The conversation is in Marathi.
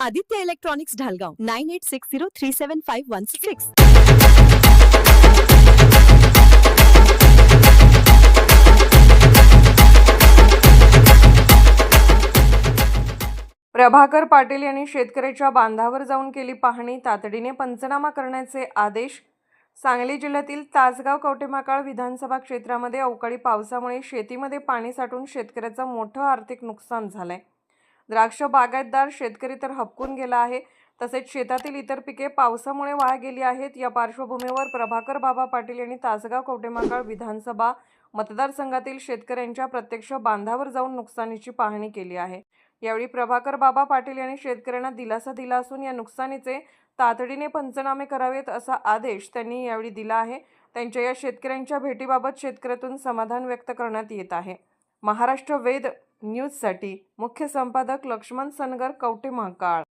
Aditya electronics Dhalgaon nine eight six zero three seven five one six. Prabhakar Patil यांनी शेतकऱ्याच्या बांधावर जाऊन केली पाहणी तातडीने पंचनामा करण्याचे आदेश. सांगली जिल्ह्यातील तासगाव कवटेमाकाळ विधानसभा क्षेत्रामध्ये अवकाळी पावसामुळे शेतीमध्ये पाणी साठून शेतकऱ्याचं मोठं आर्थिक नुकसान झालंय. द्राक्ष बागायतदार शेतकरी तर हपकून गेला आहे. तसेच शेतातील इतर पिके पावसामुळे वाया गेली आहेत. या पार्श्वभूमीवर प्रभाकर बाबा पाटील यांनी तासगाव कवटेमाकाळ विधानसभा मतदारसंघातील शेतकऱ्यांच्या प्रत्यक्ष बांधावर जाऊन नुकसानीची पाहणी केली आहे. यावेळी प्रभाकर बाबा पाटील यांनी शेतकऱ्यांना दिलासा दिला असून या नुकसानीचे तातडीने पंचनामे करावेत असा आदेश त्यांनी यावेळी दिला आहे. त्यांच्या या शेतकऱ्यांच्या भेटीबाबत शेतकऱ्यातून समाधान व्यक्त करण्यात येत आहे. महाराष्ट्र वेद न्यूजसाठी मुख्य संपादक लक्ष्मण सनगर कवटे महाकाळ